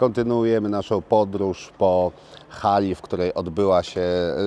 Kontynuujemy naszą podróż po hali, w której odbyła się,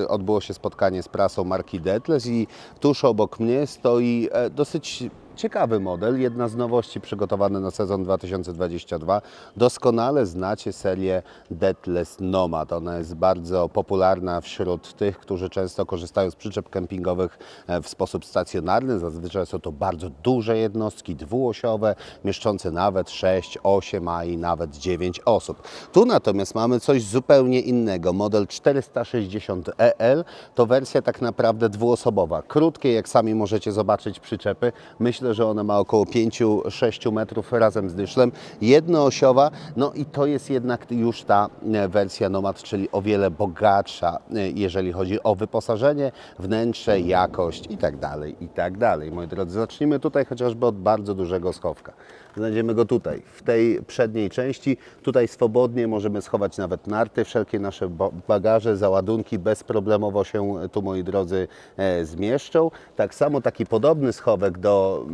odbyło się spotkanie z prasą marki Detless i tuż obok mnie stoi e, dosyć ciekawy model, jedna z nowości przygotowane na sezon 2022. Doskonale znacie serię Detless Nomad. Ona jest bardzo popularna wśród tych, którzy często korzystają z przyczep kempingowych e, w sposób stacjonarny. Zazwyczaj są to bardzo duże jednostki, dwuosiowe, mieszczące nawet 6, 8, a i nawet 9 osób. Tu natomiast mamy coś zupełnie innego. Model 460EL to wersja tak naprawdę dwuosobowa. Krótkie, jak sami możecie zobaczyć przyczepy. Myślę, że ona ma około 5-6 metrów razem z dyszlem. Jednoosiowa, no i to jest jednak już ta e, wersja Nomad, czyli o wiele bogatsza, e, jeżeli chodzi o wyposażenie, wnętrze, jakość i tak dalej, i tak dalej. Moi drodzy, zacznijmy tutaj chociażby od bardzo dużego schowka. Znajdziemy go tutaj, w tej przedniej części. Tutaj swobodnie możemy schować nawet narty, wszelkie nasze ba- bagaże, załadunki bezproblemowo się tu, moi drodzy, e, zmieszczą. Tak samo taki podobny schowek do,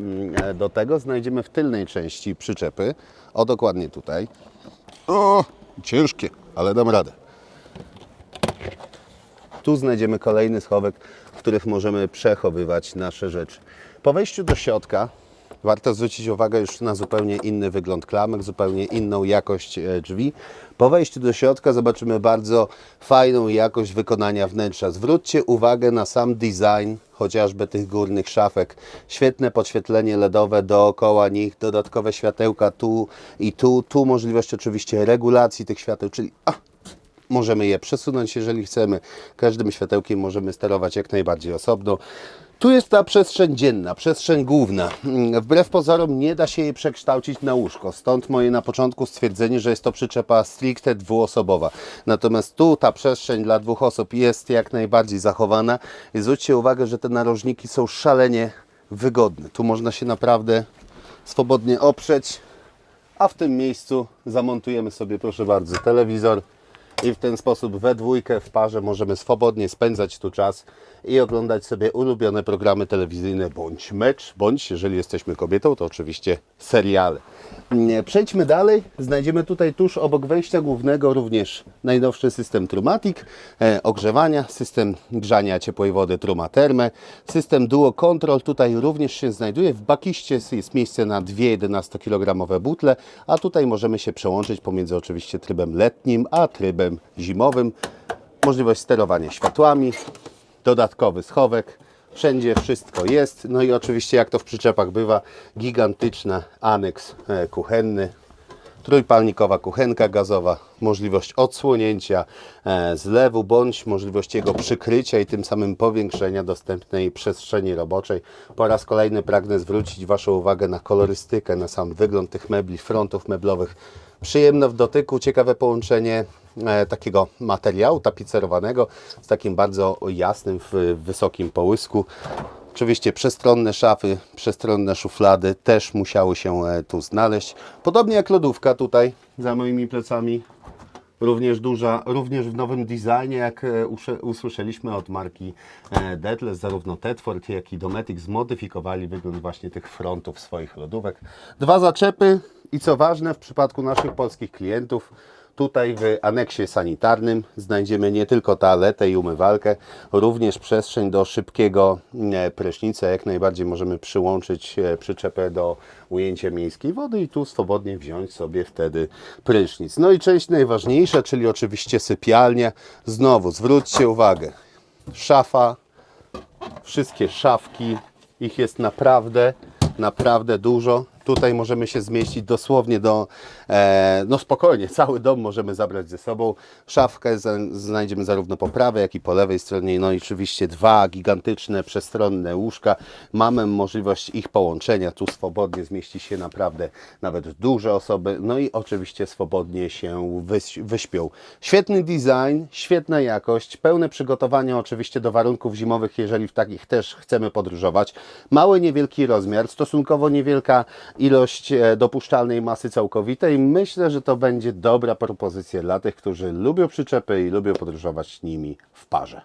do tego znajdziemy w tylnej części przyczepy. O, dokładnie tutaj. O, ciężkie, ale dam radę. Tu znajdziemy kolejny schowek, w których możemy przechowywać nasze rzeczy. Po wejściu do środka warto zwrócić uwagę już na zupełnie inny wygląd klamek, zupełnie inną jakość e, drzwi. Po wejściu do środka zobaczymy bardzo fajną jakość wykonania wnętrza. Zwróćcie uwagę na sam design chociażby tych górnych szafek. Świetne podświetlenie LEDowe dookoła nich, dodatkowe światełka tu i tu. Tu możliwość oczywiście regulacji tych świateł, czyli a, Możemy je przesunąć, jeżeli chcemy. Każdym światełkiem możemy sterować jak najbardziej osobno. Tu jest ta przestrzeń dzienna, przestrzeń główna. Mm, Wbrew pozorom nie da się jej przekształcić na łóżko. Stąd moje na początku stwierdzenie, że jest to przyczepa stricte dwuosobowa. Natomiast tu ta przestrzeń dla dwóch osób jest jak najbardziej zachowana. I zwróćcie uwagę, że te narożniki są szalenie wygodne. Tu można się naprawdę swobodnie oprzeć, a w tym miejscu zamontujemy sobie, proszę bardzo, telewizor i w ten sposób we dwójkę, w parze możemy swobodnie spędzać tu czas i oglądać sobie ulubione programy telewizyjne, bądź mecz, bądź, jeżeli jesteśmy kobietą, to oczywiście seriale. Nie, Przejdźmy dalej. Znajdziemy tutaj tuż obok wejścia głównego również najnowszy system Trumatic, e, ogrzewania, system grzania ciepłej wody Trumaterme, system Duo Control tutaj również się znajduje. W bakiście jest miejsce na dwie 11-kilogramowe butle, a tutaj możemy się przełączyć pomiędzy oczywiście trybem letnim, a trybem zimowym. Możliwość sterowania światłami, dodatkowy schowek. Wszędzie wszystko jest. No i oczywiście, jak to w przyczepach bywa, gigantyczny aneks e, kuchenny. Trójpalnikowa kuchenka gazowa, możliwość odsłonięcia e, zlewu bądź możliwość jego przykrycia i tym samym powiększenia dostępnej przestrzeni roboczej. Po raz kolejny pragnę zwrócić Waszą uwagę na kolorystykę, na sam wygląd tych mebli, frontów meblowych. Przyjemne w dotyku, ciekawe połączenie takiego materiału tapicerowanego z takim bardzo jasnym, w, wysokim połysku. Oczywiście przestronne szafy, przestronne szuflady też musiały się e, tu znaleźć. Podobnie jak lodówka tutaj za moimi plecami. Również duża, również w nowym designie, jak e, usłyszeliśmy od marki e, Detless, zarówno Tedford, jak i Dometic zmodyfikowali wygląd właśnie tych frontów swoich lodówek. Dwa zaczepy i co ważne w przypadku naszych polskich klientów, Tutaj w aneksie sanitarnym znajdziemy nie tylko toaletę i umywalkę, również przestrzeń do szybkiego e, prysznica. Jak najbardziej możemy przyłączyć e, przyczepę do ujęcia miejskiej wody i tu swobodnie wziąć sobie wtedy prysznic. No i część najważniejsza, czyli oczywiście sypialnia. Znowu zwróćcie uwagę, szafa, wszystkie szafki, ich jest naprawdę, naprawdę dużo. Tutaj możemy się zmieścić dosłownie do, e, no spokojnie, cały dom możemy zabrać ze sobą. Szafkę za, znajdziemy zarówno po prawej, jak i po lewej stronie. No i oczywiście dwa gigantyczne, przestronne łóżka. Mamy możliwość ich połączenia. Tu swobodnie zmieści się naprawdę nawet duże osoby. No i oczywiście swobodnie się wyś, wyśpią. Świetny design, świetna jakość, pełne przygotowanie oczywiście do warunków zimowych, jeżeli w takich też chcemy podróżować. Mały, niewielki rozmiar, stosunkowo niewielka ilość e, dopuszczalnej masy całkowitej. Myślę, że to będzie dobra propozycja dla tych, którzy lubią przyczepy i lubią podróżować nimi w parze.